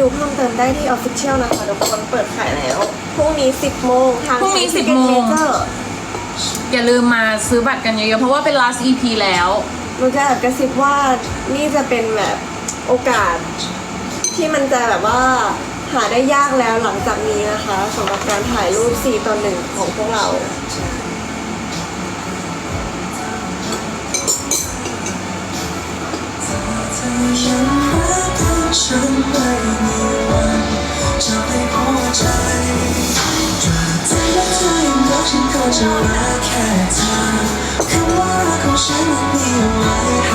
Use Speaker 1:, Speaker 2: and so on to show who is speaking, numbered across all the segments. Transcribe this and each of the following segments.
Speaker 1: ดูเพิ่มเติมได้ที่ Official นะคะทุกคนเปิดขายแล้ว พรุ่งนี้ 10 โมงทาง
Speaker 2: พรุ่งนี้
Speaker 1: Ticket
Speaker 2: 10โมง
Speaker 1: Major
Speaker 2: อย่าลืมมาซื้อบัตรกันเยอะๆ เพราะว่าเป็น last EP แล้ว
Speaker 1: หนูจะแอบกระซิบว่านี่จะเป็นแบบโอกาส ที่มันจะแบบว่าหาได้ยากแล้วหลังจากนี้นะคะสำหรับการถ่ายรูป 4ต่อ1ของพวกเรา
Speaker 3: ฉันไม่มี ฉันก็จะรักแค่เธอคำว่ารักของฉันนั้นมีเอาไว้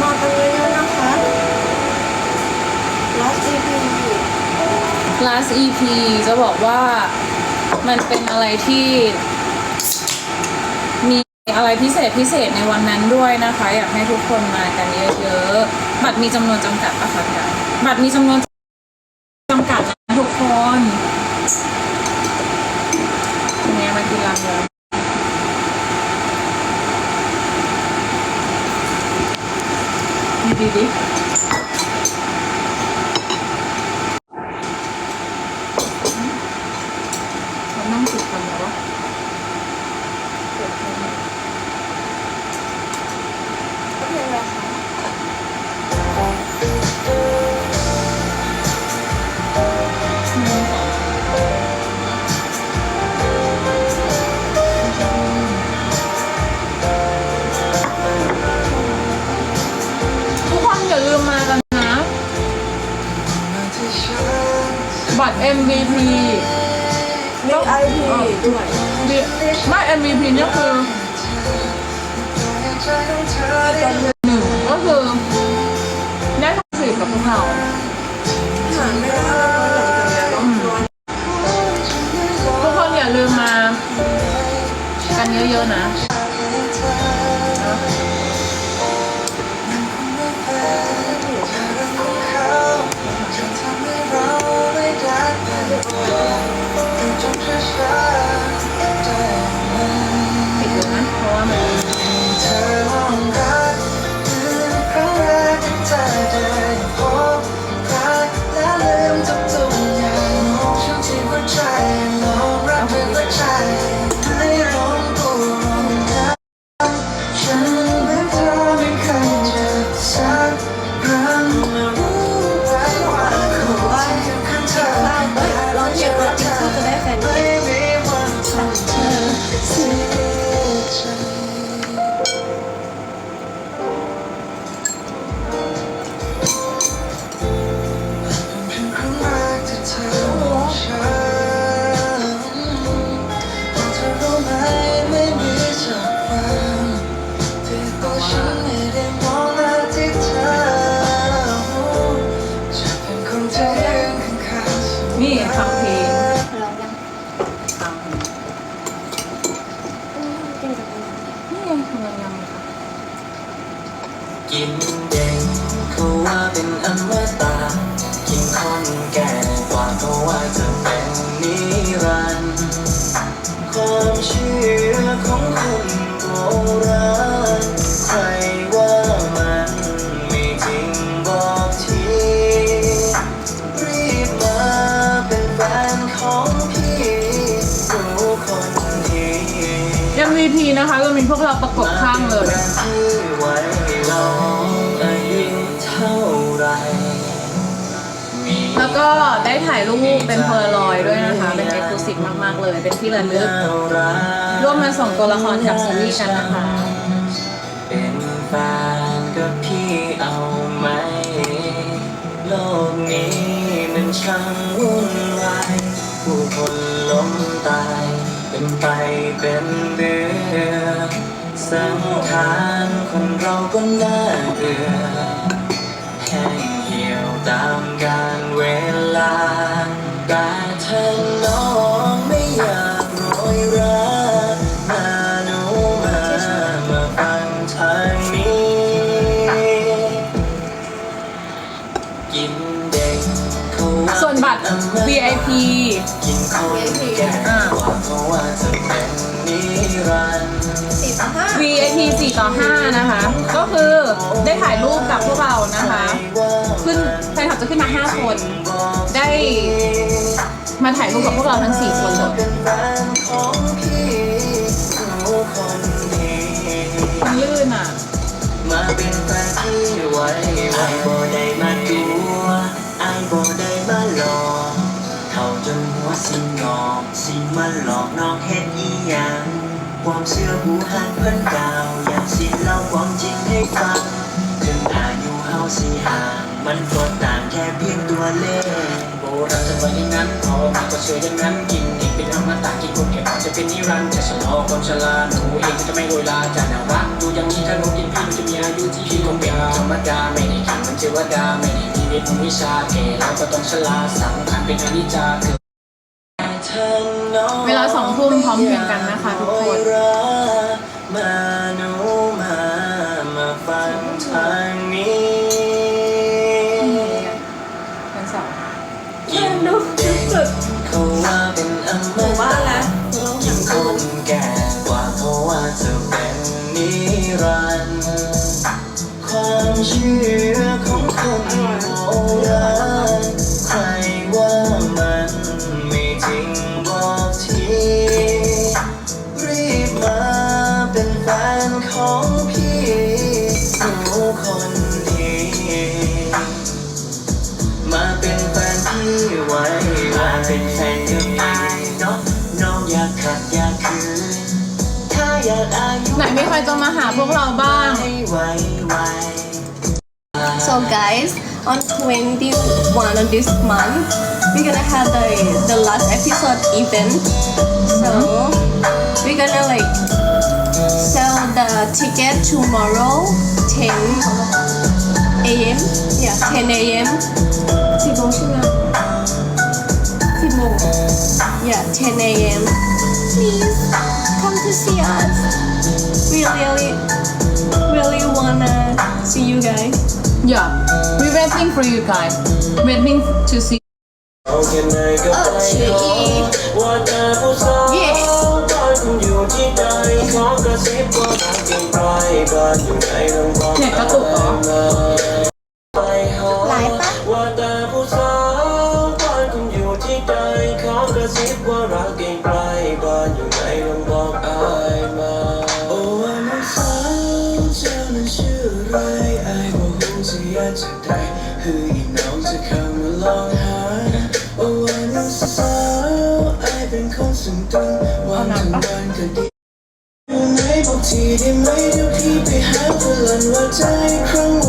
Speaker 3: มากันเยอะ
Speaker 1: ๆนะคะ last EP
Speaker 2: last EP จะบอกว่ามันเป็นอะไรที่มีอะไรพิเศษพิเศษในวันนั้นด้วยนะคะ อยากให้ทุกคนมากันเยอะๆ บัตรมีจำนวนจำกัดปะคะพี่บัตรมีจำนวนจำกัดนะทุกคนเป็นไงมากินรำเลยดีดี บัตร MVP
Speaker 1: มี IP ด้วย
Speaker 2: ดิไม่ MVP เนี่ยคือ
Speaker 3: ใจของเธอได้
Speaker 2: หนึ่งก็คือได้ทำสิกับพวกเรา
Speaker 1: นี่ฟั
Speaker 3: งเพ
Speaker 2: ลง
Speaker 1: เรายัง
Speaker 2: ฟัง
Speaker 1: กินกับอะไร
Speaker 2: นี่ยังกำลังยังค่ะ
Speaker 3: กินเด็กเขาว่าเป็นอมตะกินคนแก่กว่าเขาว่าจะ ราประกบข้าง
Speaker 2: เลยแล้วก็ได้ถ่ายรูปเป็นเพลรอยด้วยนะคะ เป็นเอกลูซิฟมาก ๆ เลย เป็นที่ระลึกร่วมกันส่งตัวละครจากซีรีส์กันนะคะ
Speaker 3: ผู้คนล้มตายเป็นไปเป็นเรื่อง สังขารคนเราก็น่าเบื่อแห้งเหี่ยวตามกาลเวลาแต่เธอน้องไม่อยากโรยรามาหนูมามาฟังทางนี้ กินเด็กเขาว่า
Speaker 2: ส่วนบัตร VIP
Speaker 3: กินคนแก่กว่าเพราะว่าจะเป็นนิรันดร์
Speaker 2: VIP 4ต่อ5นะคะ ก็คือได้ถ่ายรูปกับพวกเรานะคะ ขึ้นแฟนคลับจะขึ้นมา 5 คน ได้มาถ่ายรูปกับพวกเราทั้ง 4 คนเลย
Speaker 3: ชื่อหูหันเพิ่อนดาอยากสิเล่าความจริงให้ฟังถึงอายุเฮาสิห่างมันก็ต่างแค่เพียงตัวเลข
Speaker 4: โบราณจะว่าอย่างนั้นพอมาก็เชื่ออย่างนั้นกินอีกเป็นอมตะกินคนแก่ก่อนจะเป็นนิรันดร์จะชะลอความชราหนูเองก็จะไม่โรยลาจะน่ารักดูอย่างนี้ถ้าหนูกินพี่หนูจะมีอายุที่พี่คงเป็นธรรมดาไม่ได้กินมือนเทวดาไม่ได้มีเวทมนต์วิชาเกแล้วก็ต้องชราสังขารเป็นอนิจจาเกิด
Speaker 2: เวลาสองทุ่มพร้อมเพรียงกันนะคะทุกคน
Speaker 3: มาหนูมามาฟังทางนี้
Speaker 2: เป็นสอง
Speaker 3: กิน
Speaker 1: ดูสุด
Speaker 3: เขาว่าเป็นอม
Speaker 1: หมู่บ้านแล้ว
Speaker 3: กินคนแก่กว่าเขาว่าจะเป็นนิรันดร์ความเชื่อ มี
Speaker 2: ใครจะมาหาพวกเราบ้าง
Speaker 3: ให้ไวไว
Speaker 1: So guys, on 21 of this month, we're gonna have the the last episode event. So we're gonna like sell the ticket tomorrow 10 a.m. Yeah, 10 a.m. 10โมงใช่ไหม10โมง Yeah, 10 a.m. Please come to see us. We really, really wanna see you guys.
Speaker 2: Yeah we waiting for you guys waiting to see
Speaker 3: เอาแค่ไหนก็ไป
Speaker 1: เออชื่ออี
Speaker 3: ว่าแต่ผู้สาว
Speaker 1: เย่
Speaker 3: บ้านคุณอยู่ที่ใดขอกระซิบว่ารักจริงใครบ้านอยู่ไหนลองบอก
Speaker 2: เน็ตกระตุกเหรอ
Speaker 3: ไเป็นคนสุดตึงวันทั้งวันก็ดีไหนบอกทีได้ไหมเดี๋ยวพี่ไปหาเพื่อนว่าใจครั้ง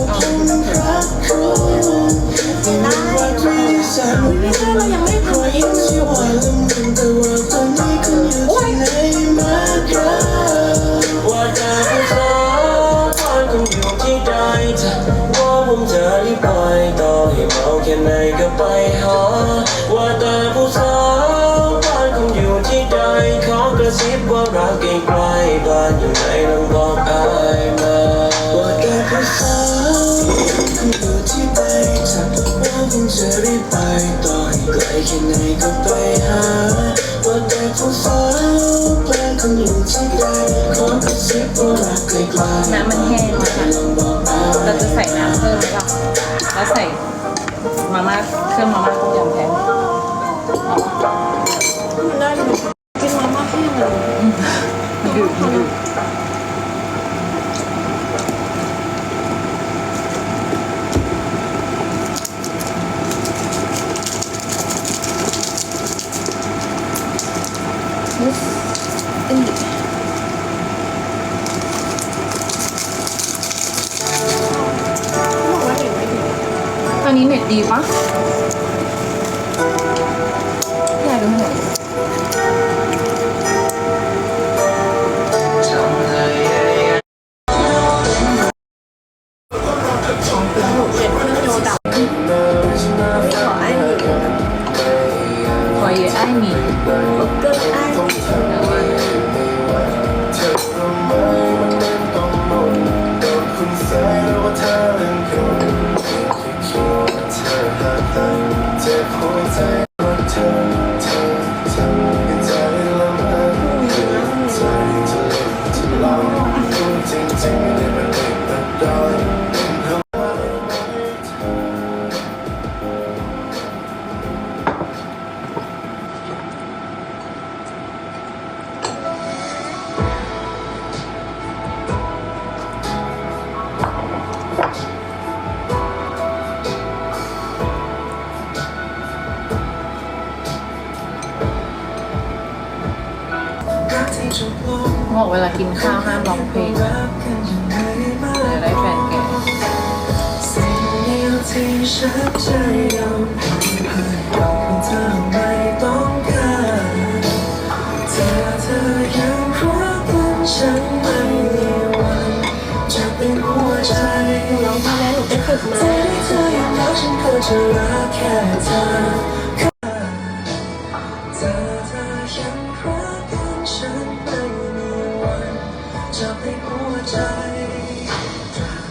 Speaker 3: ว่าแต่ผู้สาวบ้านคุณอยู่ที่ใดขอกระซิบว่ารักใกล้ๆน้ำ
Speaker 2: มันแห้งแล้วค่ะเราจะใส่น้ำเพิ่มไหมล่ะแล้วใส่มาม่าเครื่องมาม่าต้มยำแทน
Speaker 1: มันได้เลยกินมาม่าแห้งเลย
Speaker 2: ดื่มดื่ม วัน บอ เวลากินข้าวห้ามร้องเพลงนะเดี๋ยวได้แฟนแก่
Speaker 3: สิ่งเดียวที่ฉันจะยอมให้คือ หัวใจ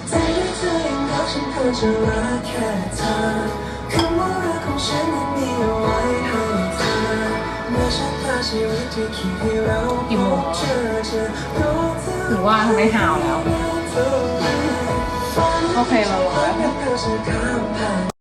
Speaker 3: ใจที่เธอยังรักฉันก็จะรักแค่เธอคำว่ารักของฉันนั้นมีเอาไว้ให้เธอเมื่อฉันพาชีวิตที่คิดให้เราพบเจอเจอเพราะเธอ
Speaker 2: หรือว่าทำไมหาวแล้ว โอเคเราร้องแล้ว